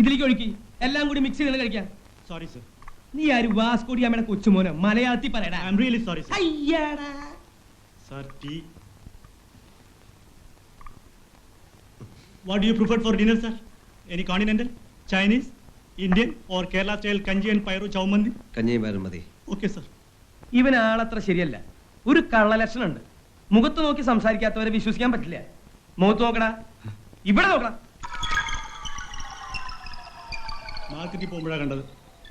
ഇതിലേക്ക് ഒഴുക്കി. എല്ലാം കൂടി മിക്സ് ചെയ്ത് കഴിക്കാം. സോറി സർ നീ ആര് വാസ്കോടി അമ്മയുടെ മലയാളത്തിൽ പറയടാ. Really sorry what you prefer for dinner sir any continental Chinese Indian or Kerala style kanji and പയറു ചൗമന്തി കഞ്ഞിയും പയറും മതി ഓക്കെ സർ ഇവനാളത്ര ശരിയല്ല. ഒരു കള്ളലക്ഷണുണ്ട്. മുഖത്ത് നോക്കി സംസാരിക്കാത്തവരെ വിശ്വസിക്കാൻ പറ്റില്ല. മുഖത്ത് നോക്കടാ. ഇവിടെ നോക്കടാ മാർക്കറ്റിൽ പോകുമ്പോഴാണ് കണ്ടത്.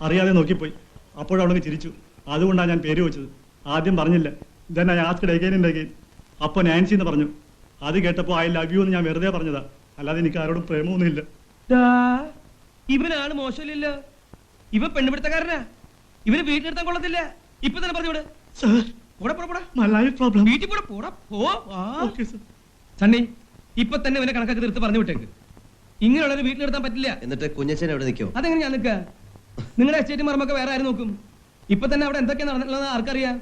അറിയാതെ നോക്കിപ്പോയി. അപ്പോഴവിടെ ചിരിച്ചു. അതുകൊണ്ടാണ് ഞാൻ പേര് വെച്ചത്. ആദ്യം പറഞ്ഞില്ല. Then I asked again and again അപ്പോൾ നാൻസി എന്ന് പറഞ്ഞു. അത് കേട്ടപ്പോൾ ഐ ലവ് യു എന്ന് ഞാൻ വെറുതെ പറഞ്ഞതാ. അല്ലാതെ എനിക്ക് ആരോടും പ്രേമമൊന്നുമില്ല ഇല്ല. ഇവനാണ് മോശമില്ല ഇവ പെണ്ണുപിടുത്തക്കാരനാ. ഇവന് വീട്ടിലെടുത്താൻ കൊള്ളത്തില്ല. ഇപ്പൊ തന്നെ പറഞ്ഞോട് സർ പോടാ പോടാ പോടാ. My life problem. വീട്ടിൽ പോടാ പോടാ പോ ഓക്കേ ഓക്കെ സർ. സണ്ണി ഇപ്പൊ തന്നെ ഇവനെ കണക്കാക്കി തീർത്ത് പറഞ്ഞു വിട്ടേക്ക്. വീട്ടിൽ വീട്ടിലെടുത്താൻ പറ്റില്ല. എന്നിട്ട് കുഞ്ഞച്ചൻ എവിടെ നിൽക്കോ? അതെങ്ങനെ ഞാൻ നിൽക്കുക നിങ്ങളുടെ എസ്റ്റേറ്റ് മർമ്മൊക്കെ വേറെ ആരും നോക്കും? ഇപ്പൊ തന്നെ അവിടെ എന്തൊക്കെ നടന്നിട്ടുള്ളത് ആർക്കറിയാം?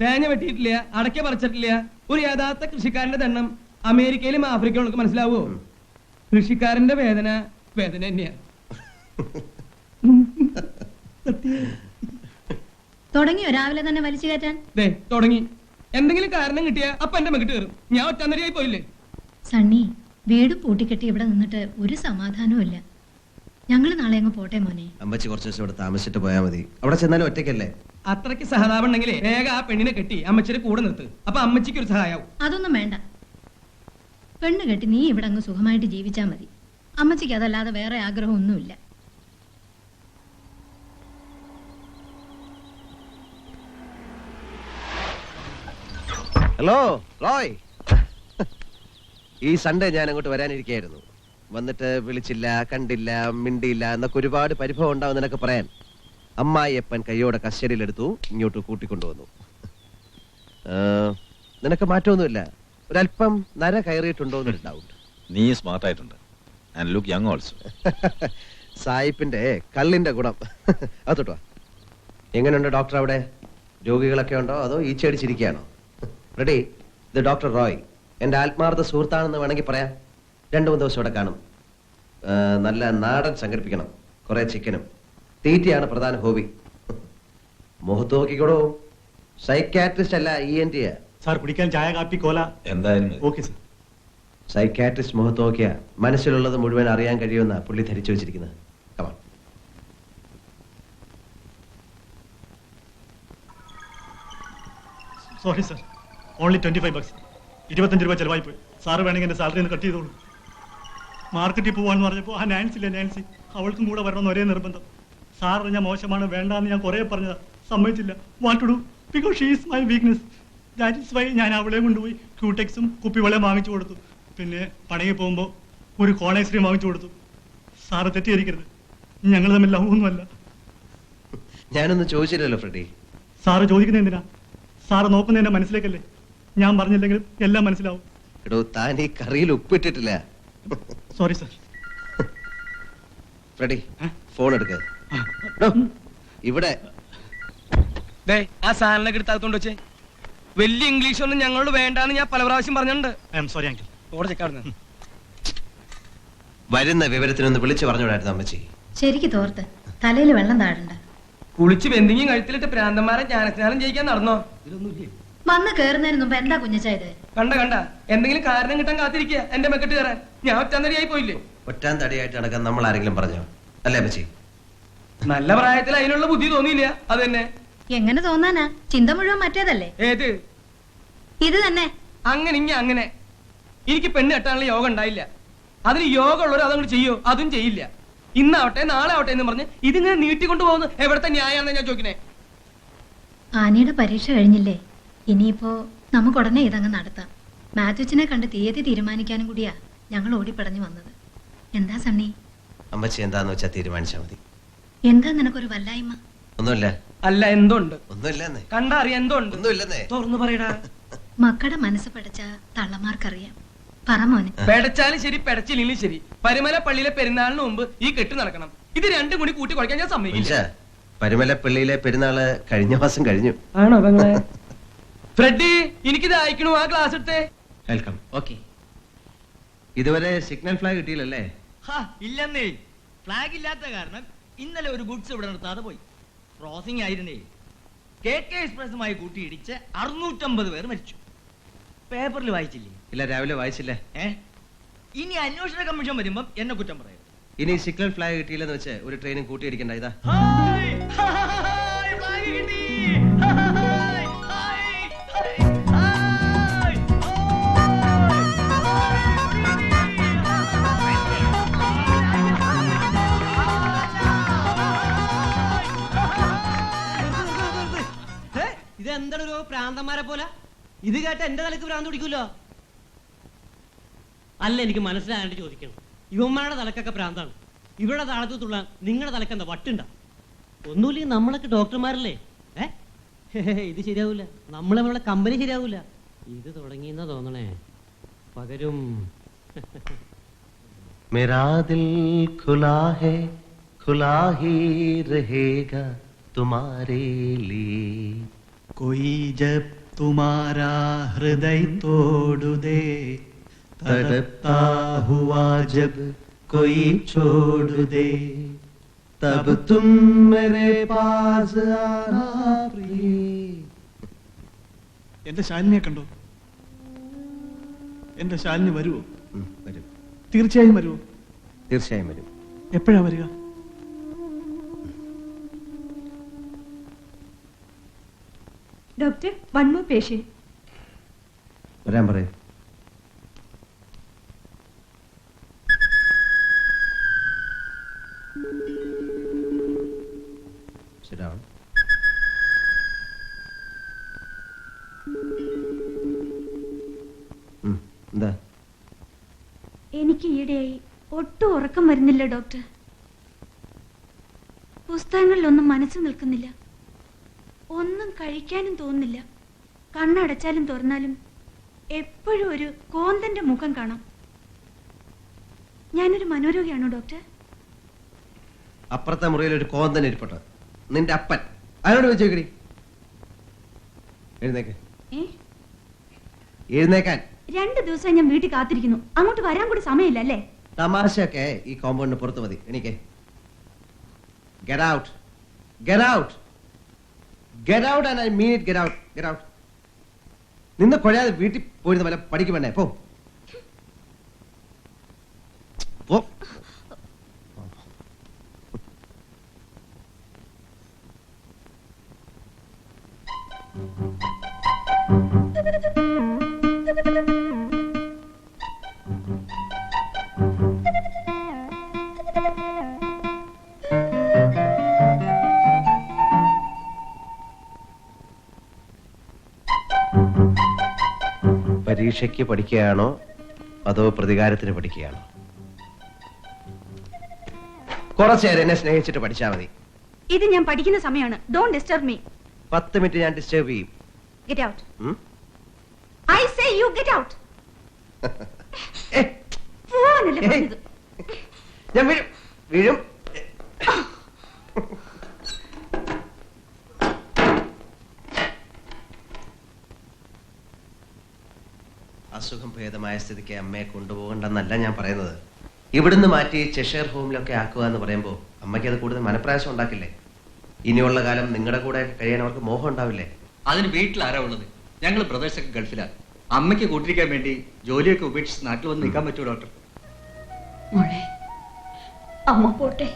തേങ്ങ വെട്ടിയിട്ടില്ല അടയ്ക്ക പറിച്ചിട്ടില്ല ഒരു യഥാർത്ഥ കൃഷിക്കാരന്റെ ദണ്ണം അമേരിക്കയിലും ആഫ്രിക്കയിലും മനസ്സിലാവോ? കൃഷിക്കാരന്റെ വേദന വേദന തന്നെയാ. തുടങ്ങിയോ? രാവിലെ തന്നെ വലിച്ചു കയറ്റാൻ? ദേ തുടങ്ങി. എന്തെങ്കിലും കാരണം കിട്ടിയാ അപ്പൊ എന്റെ മകിട്ട് കയറും. ഞാൻ ഒറ്റന്നരിയായി പോയില്ലേ? സണ്ണി വീട് പൂട്ടിക്കെട്ടി ഇവിടെ നിന്നിട്ട് ഒരു സമാധാനവും ഇല്ല. ഞങ്ങൾ നാളെ അങ്ങ് പോട്ടെ മോനെ. അമ്മച്ചി കുറച്ച് ദിവസം ഇവിടെ താമസിച്ചിട്ട് പോയാൽ മതി. അവിടെ ചെന്നാലും ഒറ്റയ്ക്കല്ലേ? അത്രയ്ക്ക് സഹതാപം ഉണ്ടെങ്കിലേ വേഗം ആ പെണ്ണിനെ കെട്ടി അമ്മച്ചിയുടെ കൂടെ നിർത്ത്. അപ്പൊ അമ്മച്ചിക്ക് ഒരു സഹായാവും. അതൊന്നും വേണ്ട. പെണ്ണ് കെട്ടി നീ ഇവിടെ അങ്ങ് സുഖമായിട്ട് ജീവിച്ചാ മതി. അമ്മച്ചിക്ക് അതല്ലാതെ വേറെ ആഗ്രഹമൊന്നുമില്ല. ഹലോ റോയ് ഈ സൺഡേ ഞാൻ അങ്ങോട്ട് വരാനിരിക്കുകയായിരുന്നു. വന്നിട്ട് വിളിച്ചില്ല കണ്ടില്ല മിണ്ടിയില്ല എന്നൊക്കെ ഒരുപാട് പരിഭവം ഉണ്ടാവും നിനക്ക് പറയാൻ. അമ്മായിയപ്പൻ കയ്യോടെ കസ്റ്റഡിയിലെടുത്തു ഇങ്ങോട്ട് കൂട്ടിക്കൊണ്ടുവന്നു. നിനക്ക് മാറ്റമൊന്നുമില്ല. ഒരല്പം നര കയറിയിട്ടുണ്ടോ എന്നൊരു ഡൗട്ട് നീ സ്മാർട്ട് ആയിട്ടുണ്ട്. ആൻഡ് ലുക്ക് യങ് ഓൾസോ സായിപ്പിന്റെ കള്ളിന്റെ ഗുണം. അതോട്ടോ എങ്ങനെയുണ്ട് ഡോക്ടർ അവിടെ? രോഗികളൊക്കെ ഉണ്ടോ? അതോ ഈച്ചടിച്ചിരിക്കുകയാണോ റെഡി ഇത് ഡോക്ടർ റോയ് എന്റെ ആത്മാർത്ഥ സുഹൃത്താണെന്ന് വേണമെങ്കിൽ പറയാം. രണ്ടു മൂന്ന് ദിവസം ഇവിടെ കാണും. നല്ല നാടൻ സംഘടിപ്പിക്കണം. കുറേ ചിക്കനും. തീറ്റയാണ് പ്രധാന ഹോബി. മുഖത്ത് നോക്കിക്കോടോ. സൈക്കാട്രിസ്റ്റ് അല്ല ഇ എൻ ടി സാർ കുടിക്കാൻ ചായ കാപ്പി കോല. എന്തായാലും. Okay sir. സൈക്കാട്രിസ്റ്റ് മുഖത്ത് നോക്കിയാ മനസ്സിലുള്ളത് മുഴുവൻ അറിയാൻ കഴിയുമെന്ന പുള്ളി ധരിച്ചു വെച്ചിരിക്കുന്നത്. കമാ sorry sir only twenty five bucks ഇരുപത്തഞ്ച് രൂപ ചിലവായി പോയി സാറ് വേണമെങ്കിൽ എന്റെ സാലറി ഒന്ന് കട്ട് ചെയ്തോളൂ. മാർക്കറ്റിൽ പോവാന്ന് പറഞ്ഞപ്പോൾ ആ നാൻസില്ലേ നാൻസി അവൾക്കും കൂടെ വരണമെന്ന് ഒരേ നിർബന്ധം. സാർ അറിഞ്ഞ മോശമാണ് വേണ്ടാന്ന് ഞാൻ കുറേ പറഞ്ഞതാ. സമ്മതിച്ചില്ല. What to do because she is my weakness that is why ഞാൻ അവളെ കൊണ്ടുപോയി ക്യൂടെക്സും കുപ്പിവെള്ളം വാങ്ങിച്ചു കൊടുത്തു. പിന്നെ പണങ്ങി പോകുമ്പോൾ ഒരു കോളേശ്രീ വാങ്ങിച്ചു കൊടുത്തു. സാറ് തെറ്റിദ്ധരിക്കരുത്. ഞങ്ങൾ തമ്മിൽ ലവ് ഒന്നുമല്ല ഞാനൊന്നും ചോദിച്ചില്ലല്ലോ ഫ്രെഡി. സാറ് ചോദിക്കുന്നത് എന്തിനാ? സാറ് നോക്കുന്നതിന്റെ മനസ്സിലേക്കല്ലേ? ഞാൻ പറഞ്ഞില്ലെങ്കിൽ എല്ലാം മനസ്സിലാവും. എടോ താൻ ഈ കറിയിൽ ഉപ്പിട്ടിട്ടില്ല. സോറി സർ ഫ്രെഡി ഫോൺ എടുക്ക. ഇവിടെ. ദേ ആ സാധനങ്ങളൊക്കെ എടുത്താത്തോണ്ട് വെച്ചേ. വലിയ ഇംഗ്ലീഷ് ഒന്നും ഞങ്ങളോട് വേണ്ടാന്ന് ഞാൻ പല പ്രാവശ്യം പറഞ്ഞിട്ടുണ്ട്. സോറി അങ്കിൾ ഓടെ ചെക്കാടുന്ന് വരുന്ന വിവരത്തിനൊന്ന് വിളിച്ചു പറഞ്ഞുവിടായിരുന്നു അമ്മച്ചി. ശരിക്ക് തോർത്ത്. തലയിൽ വെള്ളം താഴണ്ട. കുളിച്ച് ബന്ധിങ്ങും കഴുത്തിലിട്ട് പ്രാന്തന്മാരെ ജ്ഞാനസ്നാനം ചെയ്യിക്കാൻ നടന്നോ? ഇതൊന്നുമില്ലേ? വന്ന് കേറുന്നതിന് മുമ്പ് എന്താ കുഞ്ഞച്ചായത് കണ്ട കണ്ട. എന്തെങ്കിലും കാരണം കിട്ടാൻ കാത്തിരിക്കുക. എന്റെ മെക്കെട്ട് കയറാൻ. ഞാൻ ഒറ്റാന്തടിയായി പോയില്ലേ? ഒറ്റാൻ തടിയായിട്ട് നടക്കാൻ നമ്മൾ ആരെങ്കിലും പറഞ്ഞോ? അല്ലേ അമ്മച്ചി? നല്ല പ്രായത്തിൽ അതിനുള്ള ബുദ്ധി തോന്നിയില്ല. അത് തന്നെ. എങ്ങനെ തോന്നാനാ? ചിന്ത മുഴുവൻ മറ്റേതല്ലേ? ഏത്? ഇത് തന്നെ. അങ്ങനെ ഇങ്ങ അങ്ങനെ. എനിക്ക് പെണ്ണ് കെട്ടാനുള്ള യോഗം ഉണ്ടായില്ല. അതിന് യോഗ ഉള്ളവർ അതങ്ങോട്ട് ചെയ്യോ? അതും ചെയ്യില്ല. ഇന്നാവട്ടെ നാളെ ആവട്ടെ എന്ന് പറഞ്ഞ് ഇതിങ്ങനെ നീട്ടിക്കൊണ്ടു പോകുന്നു എവിടത്തെ ന്യായമാണെന്ന് ഞാൻ ചോദിക്കണേ? ആനയുടെ പരീക്ഷ കഴിഞ്ഞില്ലേ? ഇനിയിപ്പോ നമുക്ക് ഉടനെ ഇതങ്ങ് നടത്താം. മാത്യുച്ചിനെ കണ്ട് തീയതി തീരുമാനിക്കാനും കൂടിയാ ഞങ്ങൾ ഓടിപ്പടഞ്ഞു വന്നത്. എന്താ സണ്ണി? അമ്മച്ചി എന്താന്ന് വെച്ചാ തീരുമാനിച്ചാ മതി. എന്താ നിനക്കൊരു വല്ലായ്മ? ഒന്നുമില്ല. അല്ല എന്തുണ്ട്? ഒന്നുമില്ലെന്നേ. കണ്ടറിയാം തുറന്നു പറയടാ. മക്കളുടെ മനസ്സ് പഠിച്ച തള്ളമാർക്കറിയാം. പറ മോനെ. പെടച്ചാലും ശരി പെടച്ചില്ലെങ്കിലും ശരി. പരിമല പള്ളിയിലെ പെരുന്നാളിന് മുമ്പ് ഈ കെട്ട് നടക്കണം. ഇത് രണ്ടും കൂടി കൂട്ടി കുഴക്കാൻ ഞാൻ സമ്മതിക്കില്ല. പരുമലപ്പള്ളിയിലെ പെരുന്നാൾ കഴിഞ്ഞ മാസം കഴിഞ്ഞു. ആണോ പെങ്ങളെ? ഫ്രെഡി എനിക്കിത് അയക്കണു? ആ ക്ലാസ് എടുത്തേ. വെൽക്കം ഓക്കെ ഇതുവരെ സിഗ്നൽ ഫ്ലാഗ് കിട്ടിയില്ലല്ലേ? ഇല്ലെന്നേ. ഫ്ലാഗ് ഇല്ലാത്ത കാരണം ഇന്നലെ ഒരു ഗുഡ്സ് ഇവിടെ നിർത്താതെ പോയി. ക്രോസിംഗ് ആയിരുന്നേ. കെ കെ എക്സ്പ്രസുമായി കൂട്ടിയിടിച്ച് അറുന്നൂറ്റമ്പത് പേർ മരിച്ചു. പേപ്പറിൽ വായിച്ചില്ലേ? ഇല്ല രാവിലെ വായിച്ചില്ലേ. ഏ? ഇനി അന്വേഷണ കമ്മീഷൻ വരുമ്പം എന്നെ കുറ്റം പറയും ഇനി സിഗ്നൽ ഫ്ലാഗ് കിട്ടിയില്ലെന്ന് വെച്ച് ഒരു ട്രെയിനും കൂട്ടിയിടിക്കണ്ട ഇതാ. ഇത് എന്താണ് ഒരു പ്രാന്തന്മാരെ പോലെ ഇത് കേട്ട എന്റെ തലക്ക് ഭ്രാന്ത് പിടിക്കുമല്ലോ അല്ല എനിക്ക് മനസ്സിലാകാണ്ട് ചോദിക്കണം ഇവന്മാരുടെ തലക്കൊക്കെ ഭ്രാന്താണ് ഇവിടെ താളത്ത് തുള്ളാൻ നിങ്ങളുടെ തലക്ക് എന്താ വട്ടുണ്ട ഒന്നുമില്ലെങ്കിൽ നമ്മളൊക്കെ ഡോക്ടർമാരല്ലേ ഏ ഇത് ശരിയാവൂല നമ്മളെ നമ്മളെ കമ്പനി ശരിയാവൂല ഇത് തുടങ്ങിയെന്നാ തോന്നണേ പകരും मेरा दिल खुला है खुला ही रहेगा तुम्हारे लिए कोई जब तुम्हारा हृदय तोड़ दे तड़पता हुआ जब कोई छोड़ दे तब तुम मेरे पास आना प्रिय എന്റെ ശാലിനിയെ കണ്ടോ എന്റെ ശാലിനി വരുമോ ഉം, വരും തീർച്ചയായും വരുമോ തീർച്ചയായും വരും എപ്പോഴാ വരിക ഡോക്ടർ വൺ മോർ പേഷ്യൻ വരാൻ പറയും. ശരിയാണ് എന്താ? എനിക്ക് ഈയിടെയായി ഒട്ടും ഉറക്കം വരുന്നില്ല ഡോക്ടർ. പുസ്തകങ്ങളിലൊന്നും മനസ്സ് നിൽക്കുന്നില്ല. ഒന്നും കഴിക്കാനും തോന്നില്ല കണ്ണടച്ചാലും തുറന്നാലും എപ്പോഴും ഒരു കോന്തന്റെ മുഖം കാണാം. ഞാനൊരു മനോരോഗിയാണോ ഡോക്ടർ? അപ്പുറത്തെ മുറിയിൽ ഒരു കോന്തൻ ഇരിപ്പട്ടോ നിന്റെ അപ്പൻ. അയാളോട് വെച്ചേക്കടി എഴുന്നേക്ക്. ഏ? എഴുന്നേക്കാൻ. രണ്ട് ദിവസം ഞാൻ വീട്ടിൽ കാത്തിരിക്കുന്നു. അങ്ങോട്ട് വരാൻ കൂടി സമയമില്ല അല്ലേ? തമാശയൊക്കെ ഈ കോമ്പൗണ്ടിന് പുറത്ത് മതി. എനിക്ക് get out get out get out and I mean it get out get out നിന്ന് കൊഴയാതെ വീട്ടിൽ പോയിരുന്ന പോലെ പഠിക്കും പോ. പോ. പരീക്ഷയ്ക്ക് പഠിക്കുകയാണോ അതോ പ്രതികാരത്തിന് പഠിക്കുകയാണോ? കുറച്ചേരം എന്നെ സ്നേഹിച്ചിട്ട് പഠിച്ചാൽ മതി. ഇത് ഞാൻ പഠിക്കുന്ന സമയമാണ് ഡോണ്ട് ഡിസ്റ്റർബ് മീ പത്ത് മിനിറ്റ് ഞാൻ ഡിസ്റ്റർബ് ചെയ്യും. Get out I say you get out ഞാൻ വീഴും. വീഴും. അസുഖം ഭേദമായ സ്ഥിതിക്ക് അമ്മയെ കൊണ്ടുപോകണ്ടെന്നല്ല ഞാൻ പറയുന്നത്. ഇവിടുന്ന് മാറ്റി ചെഷയർ ഹോമിലൊക്കെ ആക്കുക എന്ന് പറയുമ്പോൾ അമ്മയ്ക്ക് അത് കൂടുതൽ മനപ്രയാസം ഉണ്ടാക്കില്ലേ? ഇനിയുള്ള കാലം നിങ്ങളുടെ കൂടെ കഴിയാൻ അവർക്ക് മോഹം ഉണ്ടാവില്ലേ? അതിന് വീട്ടിൽ ആരാ ഉള്ളത് ഞങ്ങൾ ബ്രദേഴ്സൊക്കെ ഗൾഫിലാണ് അമ്മയ്ക്ക് കൂട്ടിരിക്കാൻ വേണ്ടി ജോലിയൊക്കെ ഉപേക്ഷിച്ച് നാട്ടിൽ വന്ന് നിൽക്കാൻ പറ്റുമോ ഡോക്ടർ മോളെ അമ്മ പോട്ടെ.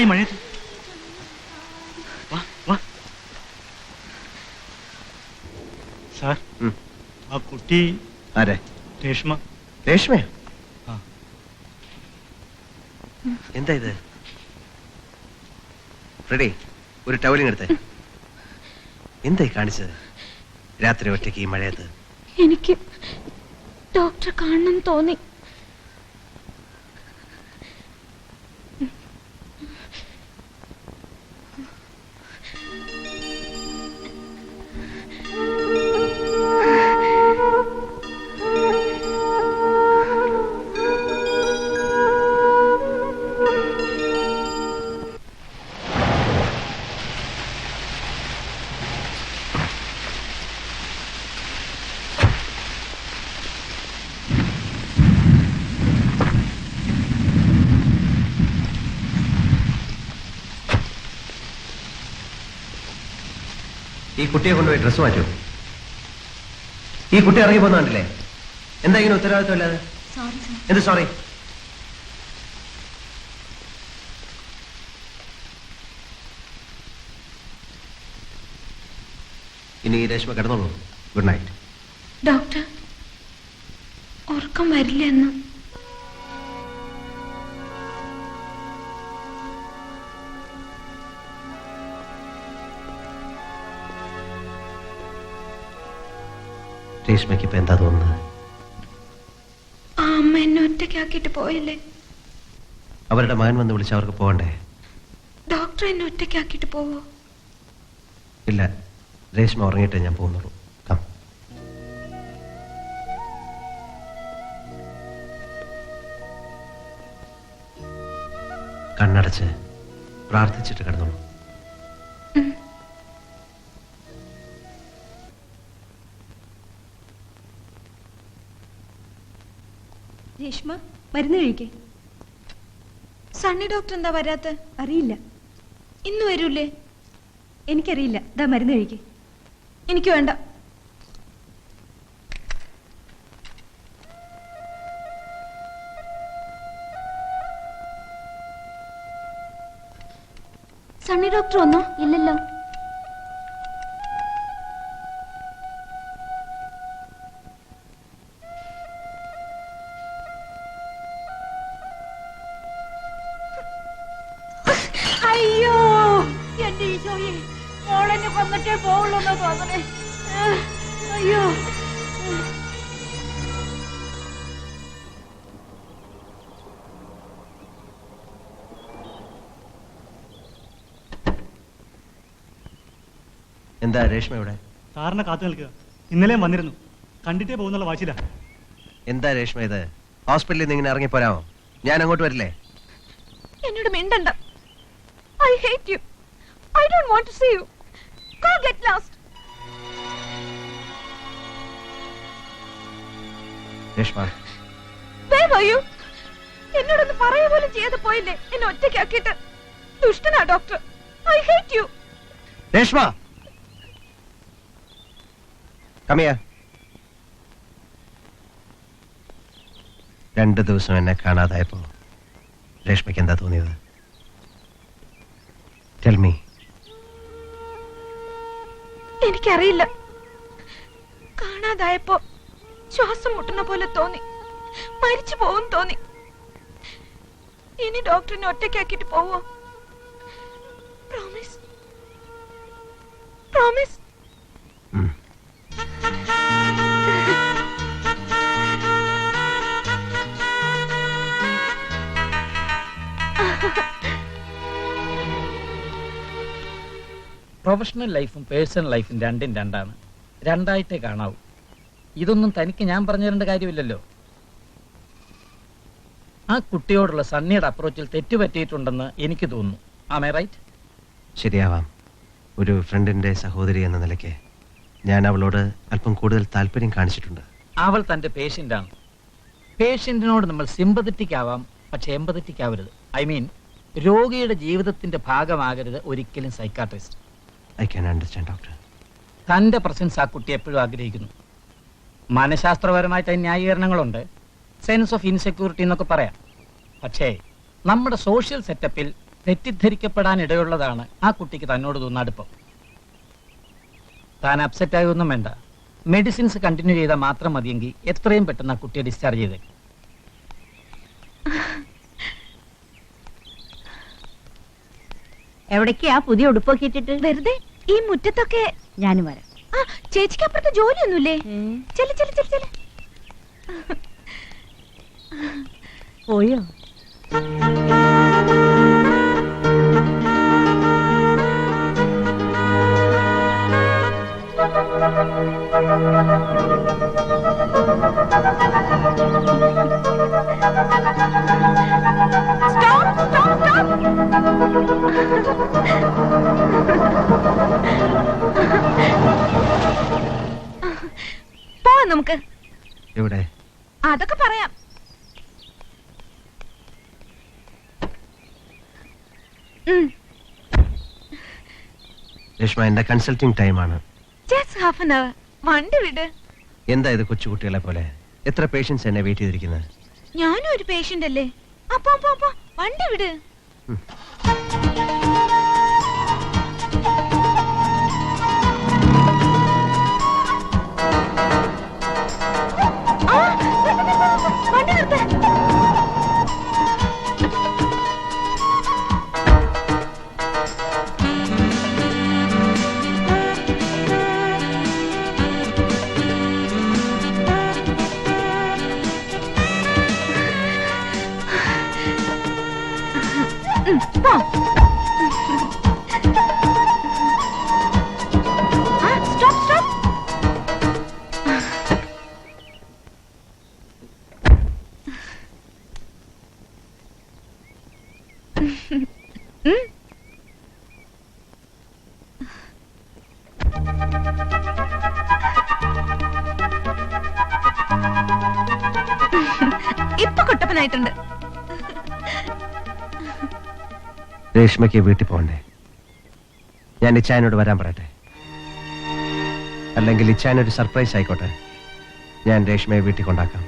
ഈ മഴയത്ത്? വാ വാ. സാർ ഉം. ആ കുട്ടി ആരെ? രേഷ്മ. രേഷ്മയോ. എന്താ ഇത്? റെഡി ഒരു ടവലിങ് എടുത്തേ. എന്തായി കാണിച്ചത്? രാത്രി ഒറ്റയ്ക്ക് ഈ മഴയത്ത്? എനിക്ക് ഡോക്ടറെ കാണണം തോന്നി. കുട്ടിയെ കൊണ്ടുപോയി ഡ്രസ്സ് മാറ്റൂ. ഈ കുട്ടി ഇറങ്ങി പോകുന്നുണ്ടല്ലേ എന്താ ഇങ്ങനെ ഉത്തരവാദിത്വം അല്ലാതെ എന്ത് സോറി ഇനി രേഷ്മ കിടന്നോളൂ. ഗുഡ് നൈറ്റ് ഡോക്ടർ ഉറക്കം വരില്ല രേഷ്മയ്ക്ക് ഇപ്പൊ എന്താ തോന്നുന്നത്? ആ അമ്മ എന്നെ ഒറ്റയ്ക്കാക്കിയിട്ട് പോയല്ലേ? അവരുടെ മകൻ വന്ന് വിളിച്ച് അവർക്ക് പോകണ്ടേ? ഡോക്ടർ എന്നെ ഒറ്റയ്ക്കാക്കിയിട്ട് പോവോ? ഇല്ല രേഷ്മ ഉറങ്ങിയിട്ടേ ഞാൻ പോകുന്നുള്ളൂ. കം. കണ്ണടച്ച് പ്രാർത്ഥിച്ചിട്ട് കിടന്നോളൂ. രേഷ്മ മരുന്ന് കഴിക്കേ. സണ്ണി ഡോക്ടർ എന്താ വരാത്ത? അറിയില്ല. ഇന്ന് വരൂലേ? എനിക്കറിയില്ല. ഇതാ മരുന്ന് കഴിക്കേ. എനിക്ക് വേണ്ട. സണ്ണി ഡോക്ടർ വന്നോ? ഇല്ലല്ലോ. എന്താ രേഷ്മ ഇവിടെ? സാറിനെ കാത്തു നിൽക്കുക. ഇന്നലെയും വന്നിരുന്നു. കണ്ടിട്ടേ പോകുന്നുള്ള വാശില എന്താ രേഷ്മ ഇത്? ഹോസ്പിറ്റലിൽ നിന്ന് ഇങ്ങനെ ഇറങ്ങിപ്പോരാമോ ഞാൻ അങ്ങോട്ട് വരില്ലേ? എന്നോട് മിണ്ടണ്ട. I hate you I don't want to see you go get lost Reshma. Where were you എന്നോടൊന്ന് പറയുക പോലും ചെയ്യാതെ പോയില്ലേ? എന്നെ ഒറ്റയ്ക്കാക്കിയിട്ട്. ദുഷ്ടനാ doctor I hate you Reshma! കമിയ രണ്ട് ദിവസം എന്നെ കാണാതായപ്പോ രേഷ്മയ്ക്ക് എന്താ തോന്നിയത്? ടെൽമി എനിക്കറിയില്ല. കാണാതായപ്പോ ശ്വാസം മുട്ടുന്ന പോലെ തോന്നി. മരിച്ചു പോകും തോന്നി. ഇനി ഡോക്ടറിനെ ഒറ്റയ്ക്കാക്കിട്ട് പോവോ? പ്രോമിസ് പ്രോമിസ് പ്രൊഫഷണൽ ലൈഫും പേഴ്സണൽ ലൈഫും രണ്ടും രണ്ടാണ്. രണ്ടായിട്ടേ കാണാവൂ. ഇതൊന്നും തനിക്ക് ഞാൻ പറഞ്ഞു തരേണ്ട കാര്യമില്ലല്ലോ. ആ കുട്ടിയോടുള്ള സണ്ണിയുടെ അപ്രോച്ചിൽ തെറ്റുപറ്റിയിട്ടുണ്ടെന്ന് എനിക്ക് തോന്നുന്നു. ആമേ റൈറ്റ് ശരിയാവാം. ഒരു ഫ്രണ്ടിന്റെ സഹോദരി എന്ന നിലയ്ക്ക് ഞാൻ അവളോട് അല്പം കൂടുതൽ താല്പര്യം കാണിച്ചിട്ടുണ്ട്. അവൾ തന്റെ പേഷ്യന്റാണ് പേഷ്യന്റിനോട് നമ്മൾ സിമ്പതറ്റിക് ആവാം പക്ഷെ എമ്പതറ്റിക് ആവരുത്. ഐ മീൻ രോഗിയുടെ ജീവിതത്തിന്റെ ഭാഗമാകരുത് ഒരിക്കലും psychiatrist I can understand doctor തന്റെ പ്രസൻസ് ആ കുട്ടി എപ്പോഴും ആഗ്രഹിക്കുന്നു. മനഃശാസ്ത്രപരമായിട്ട് ന്യായീകരണങ്ങളുണ്ട്. സെൻസ് ഓഫ് ഇൻസെക്യൂരിറ്റി എന്നൊക്കെ പറയാം. പക്ഷേ നമ്മുടെ സോഷ്യൽ സെറ്റപ്പിൽ തെറ്റിദ്ധരിക്കപ്പെടാൻ ഇടയുള്ളതാണ് ആ കുട്ടിക്ക് തന്നോട് തോന്നുന്ന അടുപ്പം. താൻ അപ്സെറ്റ് ആയൊന്നും വേണ്ട. മെഡിസിൻസ് കണ്ടിന്യൂ ചെയ്താൽ മാത്രം മതിയെങ്കിൽ എത്രയും പെട്ടെന്ന് ആ കുട്ടിയെ ഡിസ്ചാർജ് ചെയ്തേക്കും. എവിടേക്കാ പുതിയ ഉടുപ്പൊക്കെ ഇട്ടിട്ട്? വെറുതെ ഈ മുറ്റത്തൊക്കെ ഞാനും വരാം. ആ ചേച്ചിക്ക് അപ്പുറത്ത് ജോലിയൊന്നുമില്ലേ? ചെൽ ചെൽ ചെൽ ചെൽ. പോയോ? Stop! Stop! സ്റ്റോപ്പ് പോവാം നമുക്ക്. എവിടെ? അതൊക്കെ പറയാം. എന്റെ കൺസൾട്ടിങ് ടൈമാണ് ഹാഫ് an hour. വണ്ടി വിട്. എന്താ ഇത് കൊച്ചുകുട്ടികളെ പോലെ? എത്ര പേഷ്യൻസ് എന്നെ വെയിറ്റ് ചെയ്തിരിക്കുന്നത് ഞാനും ഒരു പേഷ്യന്റ് അല്ലേ? അപ്പൊ അപ്പൊ അപ്പൊ വണ്ടി വിട്. രേഷ്മയ്ക്ക് വീട്ടിൽ പോകണ്ടേ? ഞാൻ ഇച്ചായനോട് വരാൻ പറയട്ടെ. അല്ലെങ്കിൽ ഇച്ചായനൊരു സർപ്രൈസ് ആയിക്കോട്ടെ. ഞാൻ രേഷ്മയെ വീട്ടിൽ കൊണ്ടാക്കാം.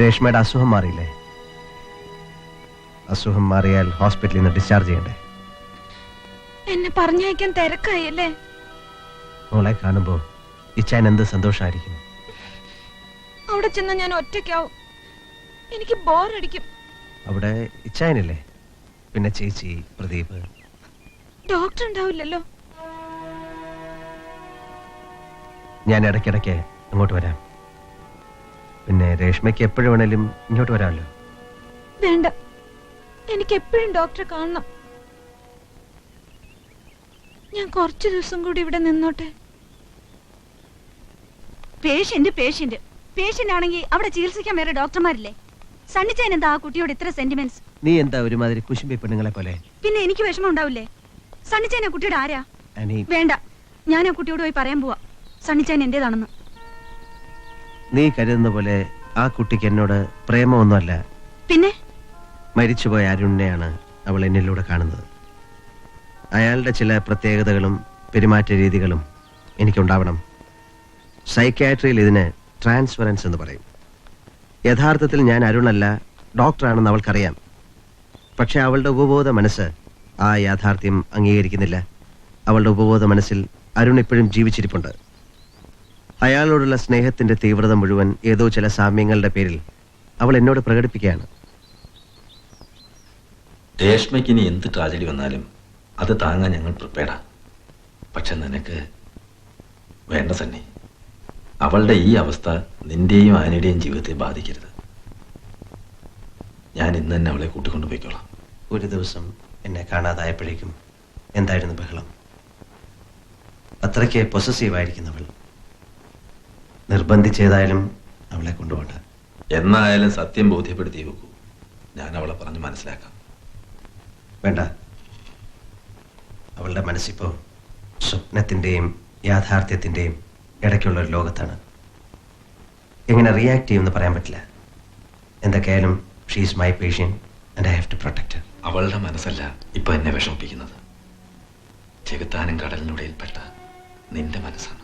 രേഷ്മയുടെ അസുഖം മാറിയില്ലേ? അസുഖം മാറിയാൽ ഹോസ്പിറ്റലിൽ നിന്ന് ഡിസ്ചാർജ് ചെയ്യണ്ടേ? എന്നെ പറഞ്ഞയക്കാൻ തിരക്കായല്ലേ? മോളെ കാണുമ്പോ ഇച്ചായൻ എന്ത് സന്തോഷമായിരിക്കും അവിടെ ചെന്ന ഞാൻ ഒറ്റയ്ക്കാവും. എനിക്ക് ബോറടിക്കും. അവിടെ ഇച്ചായനല്ലേ? പിന്നെ ചേച്ചി പ്രദീപ്. ഡോക്ടർ ഉണ്ടാവില്ലല്ലോ. ഞാൻ ഇടയ്ക്കിടയ്ക്ക് അങ്ങോട്ട് വരാം. പിന്നെ രേഷ്മയ്ക്ക് എപ്പോഴും വേണേലും ഇങ്ങോട്ട് വരാമല്ലോ. വേണ്ട. എനിക്ക് എപ്പോഴും ഡോക്ടറെ കാണണം. ഞാൻ കുറച്ച് ദിവസം കൂടി ഇവിടെ നിന്നോട്ടെ. Patient patient. പേഷ്യന്റ് ആണെങ്കിൽ അവിടെ ചികിത്സിക്കാൻ വേറെ ഡോക്ടർമാരില്ലേ? സണ്ണിച്ചാൻ എന്താ ആ കുട്ടിയോട് ഇത്ര സെന്റിമെന്റ്സ് നീ എന്താ ഒരുമാതിരി കുശുമ്പി പെണ്ണുങ്ങളെ പോലെ? പിന്നെ എനിക്ക് വിഷമം ഉണ്ടാവില്ലേ? സണ്ണിച്ചാൻ ആ കുട്ടിയുടെ ആരാ? അനി. വേണ്ട. ഞാൻ ആ കുട്ടിയോട് പോയി പറയാൻ പോവാ. സണ്ണിച്ചാൻ എന്റേതാണെന്ന്. നീ കരുതുന്ന പോലെ ആ കുട്ടിക്ക് എന്നോട് പ്രേമമൊന്നുമല്ല. പിന്നെ? മരിച്ചുപോയ അരുണിനെയാണ് അവൾ എന്നിലൂടെ കാണുന്നത്. അയാളുടെ ചില പ്രത്യേകതകളും പെരുമാറ്റ രീതികളും എനിക്കുണ്ടാവണം. സൈക്യാട്രിയിൽ ഇതിന് ട്രാൻസ്ഫറൻസ് എന്ന് പറയും. യഥാർത്ഥത്തിൽ ഞാൻ അരുണല്ല. ഡോക്ടറാണെന്ന് അവൾക്കറിയാം. പക്ഷെ അവളുടെ ഉപബോധ മനസ്സ് ആ യാഥാർത്ഥ്യം അംഗീകരിക്കുന്നില്ല. അവളുടെ ഉപബോധ മനസ്സിൽ അരുൺ ഇപ്പോഴും ജീവിച്ചിരിപ്പുണ്ട്. അയാളോടുള്ള സ്നേഹത്തിന്റെ തീവ്രത മുഴുവൻ ഏതോ ചില സാമ്യങ്ങളുടെ പേരിൽ അവൾ എന്നോട് പ്രകടിപ്പിക്കുകയാണ്. രേഷ്മയ്ക്ക് ഇനി എന്ത് ട്രാജഡി വന്നാലും അത് താങ്ങാൻ ഞങ്ങൾ പ്രിപ്പയർഡാ. പക്ഷെ നിനക്ക് വേണ്ട സണ്ണി. അവളുടെ ഈ അവസ്ഥ നിന്റെയും ആനയുടെയും ജീവിതത്തെ ബാധിക്കരുത്. ഞാൻ ഇന്ന് തന്നെ അവളെ കൂട്ടിക്കൊണ്ടു പോയിക്കോളാം. ഒരു ദിവസം എന്നെ കാണാതായപ്പോഴേക്കും എന്തായിരുന്നു ബഹളം? അത്രയ്ക്ക് പൊസസീവ് ആയിരിക്കുന്നവൾ നിർബന്ധിച്ചേതായാലും അവളെ കൊണ്ടുപോകണ്ട. എന്നായാലും സത്യം ബോധ്യപ്പെടുത്തി വെക്കൂ ഞാൻ അവളെ പറഞ്ഞ് മനസ്സിലാക്കാം. വേണ്ട. അവളുടെ മനസ്സിപ്പോ സ്വപ്നത്തിന്റെയും യാഥാർത്ഥ്യത്തിന്റെയും ഇടയ്ക്കുള്ള ഒരു ലോകത്താണ്. എങ്ങനെ റിയാക്ട് ചെയ്യുമെന്ന് പറയാൻ പറ്റില്ല. എന്തൊക്കെയായാലും she's my patient and I have to protect അവളുടെ മനസ്സല്ല ഇപ്പൊ എന്നെ വിഷമിപ്പിക്കുന്നത്. ചെകുത്താനും കടലിനുടയിൽപ്പെട്ട നിന്റെ മനസ്സാണ്.